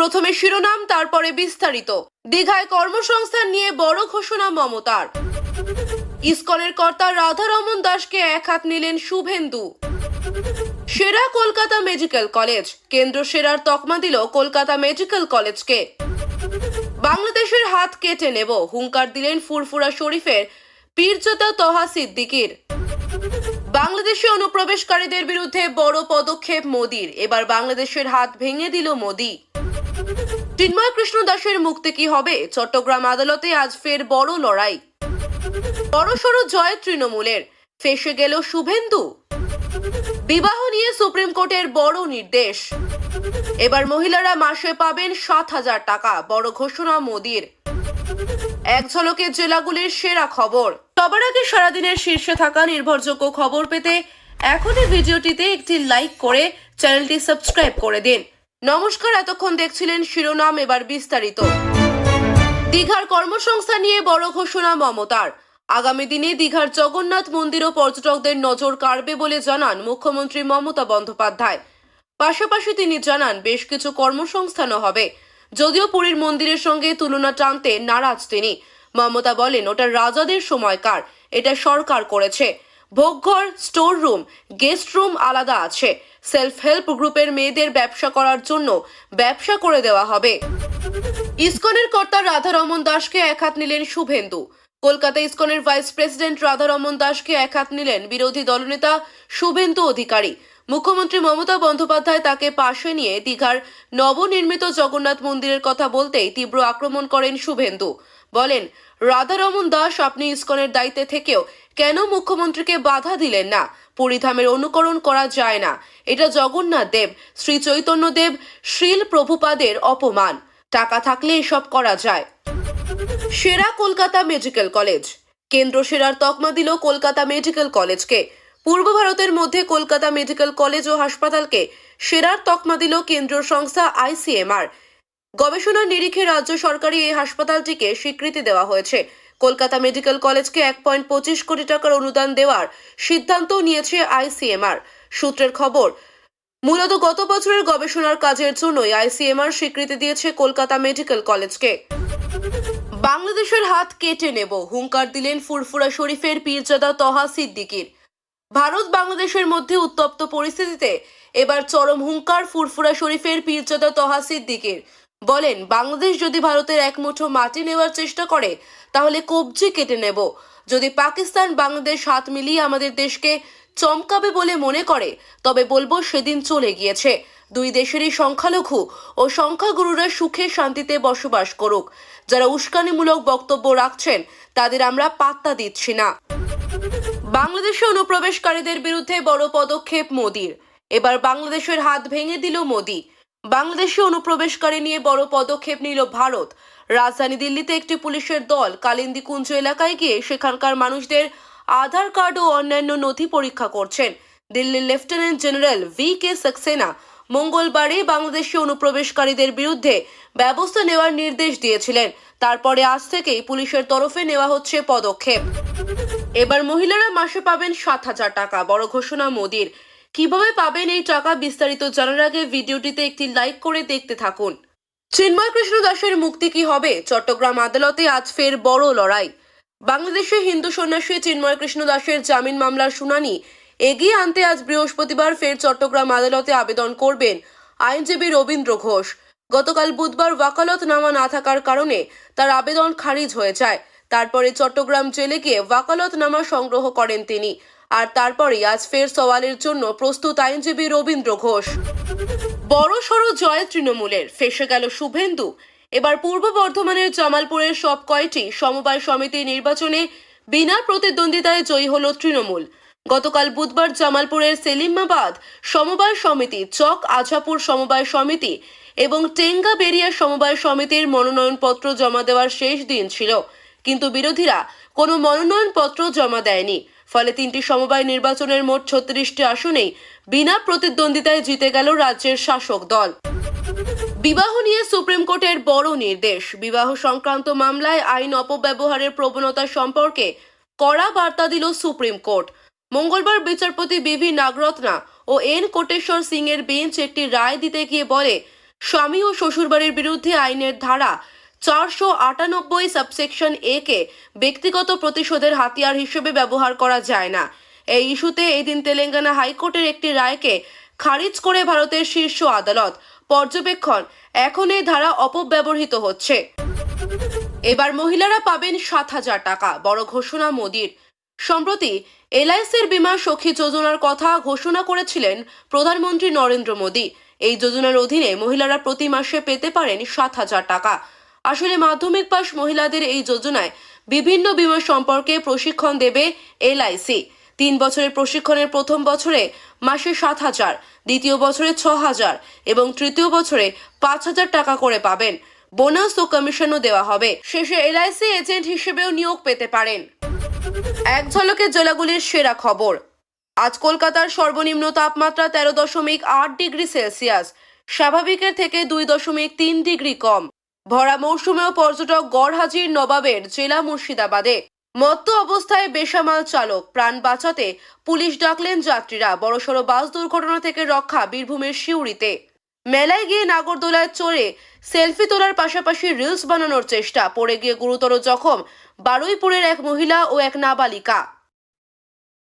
প্রথমে শিরোনাম, তারপরে বিস্তারিত। দীঘায় কর্মসংস্থান নিয়ে বড় ঘোষণা মমতার। ইসকনের কর্তা রাধারমন দাসকে এক হাত নিলেন শুভেন্দু। সেরা কলকাতা মেডিকেল কলেজ। কেন্দ্র সেরার তকমা দিল কলকাতা মেডিকেল কলেজকে। বাংলাদেশের হাত কেটে নেব, হুঙ্কার দিলেন ফুরফুরা শরীফের পীরজোতা তহা সিদ্দিকির। বাংলাদেশে অনুপ্রবেশকারীদের বিরুদ্ধে বড় পদক্ষেপ মোদির। এবার বাংলাদেশের হাত ভেঙে দিল মোদি। চিন্ময় কৃষ্ণ দাসের মুক্তি কি হবে? চট্টগ্রাম আদালতে আজ ফের বড় লড়াই। বড়সড় জয় তৃণমূলের। ফেসে গেল শুভেন্দু। বিবাহ নিয়ে সুপ্রিম কোর্টের বড় নির্দেশ। এবার মহিলারা মাসে পাবেন সাত হাজার টাকা, বড় ঘোষণা মোদির। এক ঝলকে জেলাগুলির সেরা খবর। সবার আগে সারাদিনের শীর্ষে থাকা নির্ভরযোগ্য খবর পেতে এখনই ভিডিওটিতে একটি লাইক করে চ্যানেলটি সাবস্ক্রাইব করে দিন। নমস্কার, এতক্ষণ দেখছিলেন শিরোনাম, এবার বিস্তারিত। দীঘার কর্মসংস্থান নিয়ে বড় ঘোষণা মমতার। আগামী দিনে দীঘার জগন্নাথ মন্দির ও পর্যটকদের নজর কাড়বে বলে জানান মুখ্যমন্ত্রী মমতা বন্দ্যোপাধ্যায়। পাশাপাশি তিনি জানান, বেশ কিছু কর্মসংস্থানও হবে। যদিও পুরীর মন্দিরের সঙ্গে তুলনা টানতে নারাজ তিনি। মমতা বলেন, ওটা রাজাদের সময়কার, এটা সরকার করেছে। ভোগঘর স্টোর রুম গেস্ট রুম আলাদা আছে। সেলফ হেল্প গ্রুপের মেয়েদের ব্যবসা করার জন্য ব্যবসা করে দেওয়া হবে। ইসকনের কর্তা রাধারমন দাসকে এক হাত নিলেন শুভেন্দু। কলকাতা ইসকনের ভাইস প্রেসিডেন্ট রাধারমন দাসকে এক হাত নিলেন বিরোধী দলনেতা শুভেন্দু অধিকারী। মুখ্যমন্ত্রী মমতা বন্দ্যোপাধ্যায় তাকে পাশে নিয়ে দীঘার নবনির্মিত জগন্নাথ মন্দিরের কথা বলতেই তীব্র আক্রমণ করেন শুভেন্দু। বলেন, রাধারমন দাস আপনি ইস্কনের দায়িত্বে থেকেও কেন মুখ্যমন্ত্রীকে বাধা দিলেন না? পরিধামের অনুকরণ করা যায় না। এটা জগন্নাথ দেব, শ্রী চৈতন্য দেব, শ্রীল প্রভুপাদের অপমান। টাকা থাকলে এসব করা যায়। সেরা কলকাতা মেডিকেল কলেজ। কেন্দ্র সেরার তকমা দিল কলকাতা মেডিকেল কলেজকে। পূর্ব ভারতের মধ্যে কলকাতা মেডিকেল কলেজ ও হাসপাতালকে সেরার তকমা দিল কেন্দ্রীয় সংস্থা আইসিএমআর। গবেষণার নিরিখে রাজ্য সরকারি এই হাসপাতালটিকে স্বীকৃতি দেওয়া হয়েছে। কলকাতা মেডিকেল কলেজকে এক পয়েন্ট পঁচিশ কোটি টাকার অনুদান দেওয়ার সিদ্ধান্ত নিয়েছে আইসিএমআর। সূত্রের খবর, মূলত গত বছরের গবেষণার কাজের জন্যই আইসিএমআর স্বীকৃতি দিয়েছে কলকাতা মেডিকেল কলেজকে। বাংলাদেশের হাত কেটে নেব, হুঙ্কার দিলেন ফুরফুরা শরীফের পীরজাদা তহা সিদ্দিকির। ভারত বাংলাদেশের মধ্যে উত্তপ্ত পরিস্থিতিতে এবার চরম হুঙ্কার ফুরফুরা শরীফের পীরজাদা তহা সিদ্দিকির বলেন, বাংলাদেশ যদি ভারতের এক মুঠো মাটি নেওয়ার চেষ্টা করে, তাহলে কবজি কেটে নেব। যদি পাকিস্তান বাংলাদেশ হাত মিলিয়ে আমাদের দেশকে চমকাবে বলে মনে করে, তবে বলব সেদিন চলে গিয়েছে। দুই দেশেরই সংখ্যালঘু ও সংখ্যাগুরুরা সুখে শান্তিতে বসবাস করুক। যারা উস্কানিমূলক বক্তব্য রাখছেন, তাদের আমরা পাত্তা দিচ্ছি না। বাংলাদেশে অনুপ্রবেশকারীদের বিরুদ্ধে বড় পদক্ষেপ মোদির। এবার বাংলাদেশের হাত ভেঙে দিল মোদি। বাংলাদেশে অনুপ্রবেশকারী নিয়ে বড় পদক্ষেপ নিল ভারত। রাজধানী দিল্লিতে একটি পুলিশের দল কালিন্দি কুঞ্জ এলাকায় গিয়ে সেখানকার মানুষদের আধার কার্ড ও অন্যান্য নথি পরীক্ষা করছেন। দিল্লির lieutenant general V K Saxena মঙ্গলবারে বাংলাদেশি অনুপ্রবেশকারীদের বিরুদ্ধে ব্যবস্থা নেওয়ার নির্দেশ দিয়েছিলেন। তারপরে আজ থেকেই পুলিশের তরফে নেওয়া হচ্ছে পদক্ষেপ। এবার মহিলারা মাসে পাবেন সাত হাজার টাকা। বড় ঘোষণা মোদির। কীভাবে পাবেন এই টাকা বিস্তারিত জানার আগে ভিডিওটিতে একটি লাইক করে দেখতে থাকুন। চিন্ময় কৃষ্ণ দাসের মুক্তি কি হবে? চট্টগ্রাম আদালতে আজ ফের বড় লড়াই। বাংলাদেশে হিন্দু সন্ন্যাসী চিন্ময় কৃষ্ণ দাসের জামিন মামলার শুনানি। এগিয়ে আনতে আজ বৃহস্পতিবার ফের চট্টগ্রাম আদালতে আবেদন করবেন আইনজীবী রবীন্দ্র ঘোষ। গতকাল বুধবার ওয়াকালতনামা না থাকার কারণে তার আবেদন খারিজ হয়ে যায়। তারপরে চট্টগ্রাম জেলে গিয়ে ওয়াকালতনামা সংগ্রহ করেন তিনি। আর তারপরেই আজ ফের সওয়ালের জন্য প্রস্তুত আইনজীবী রবীন্দ্র ঘোষ। বড় সড় জয় তৃণমূলের, ফেসে গেল শুভেন্দু। এবার পূর্ব বর্ধমানের জামালপুরের সব কয়টি সমবায় সমিতি নির্বাচনে বিনা প্রতিদ্বন্দ্বিতায় জয়ী হল তৃণমূল। গতকাল বুধবার জামালপুরের সেলিমাবাদ সমবায় সমিতি, চক আঝাপুর সমবায় সমিতি এবং টেঙ্গা বেরিয়া সমবায় সমিতির মনোনয়নপত্র জমা দেওয়ার শেষ দিন ছিল। কিন্তু বিরোধীরা কোনো মনোনয়নপত্র জমা দেয়নি। ফলে তিনটি সমবায় নির্বাচনের মোট ছত্রিশটি আসনেই বিনা প্রতিদ্বন্দ্বিতায় জিতে গেল রাজ্যের শাসক দল। বিবাহ নিয়ে সুপ্রিম কোর্টের বড় নির্দেশ। বিবাহ সংক্রান্ত মামলায় আইন অপব্যবহারের প্রবণতা সম্পর্কে কড়া বার্তা দিল সুপ্রিম কোর্ট। মঙ্গলবার বিচারপতি বিভি নাগরত্না ও এন কোটেশ্বর সিং এর বেঞ্চ একটি রায় দিতে গিয়ে বলে, স্বামী ও শ্বশুরবাড়ির বিরুদ্ধে আইনের ধারা চারশো আটানব্বই সাবসেকশন এ কে ব্যক্তিগত প্রতিশোধের হাতিয়ার হিসেবে ব্যবহার করা যায় না। এই ইস্যুতে এদিন তেলেঙ্গানা হাইকোর্টের একটি রায়কে খারিজ করে ভারতের শীর্ষ আদালত। পর্যবেক্ষণ এখন এই ধারা অপব্যবহৃত হচ্ছে। এবার মহিলারা পাবেন সাত হাজার টাকা, বড় ঘোষণা মোদির। সম্প্রতি এলআইসির বিমা সখী যোজনার কথা ঘোষণা করেছিলেন প্রধানমন্ত্রী নরেন্দ্র মোদী। এই যোজনার অধীনে মহিলারা প্রতি মাসে পেতে পারেন সাত হাজার টাকা। আসলে মাধ্যমিক পাশ মহিলাদের এই যোজনায় বিভিন্ন বিমা সম্পর্কে প্রশিক্ষণ দেবে এলআইসি। তিন বছরের প্রশিক্ষণের প্রথম বছরে মাসে সাত হাজার, দ্বিতীয় বছরে ছ হাজার এবং তৃতীয় বছরে পাঁচ হাজার টাকা করে পাবেন। বোনাস ও কমিশনও দেওয়া হবে। শেষে এলআইসি এজেন্ট হিসেবেও নিয়োগ পেতে পারেন। এক ঝলকে জেলাগুলির সেরা খবর। আজ কলকাতার সর্বনিম্ন তাপমাত্রা তেরো দশমিক আট ডিগ্রি সেলসিয়াস। স্বাভাবিকের থেকে দুই দশমিক তিন ডিগ্রি কম। ভরা মৌসুমেও পর্যটক গড়হাজির নবাবের জেলা মুর্শিদাবাদে। মত্ত অবস্থায় বেসামাল চালক, প্রাণ বাঁচাতে পুলিশ ডাকলেন যাত্রীরা। বড়সড় বাস দুর্ঘটনা থেকে রক্ষা বীরভূমের শিউরিতে মেলায় গিয়ে নাগরদোলায় চড়ে সেলফি তোলার পাশাপাশি রিলস বানানোর চেষ্টা। পড়ে গিয়ে গুরুতর জখম বারুইপুরের এক মহিলা ও এক নাবালিকা।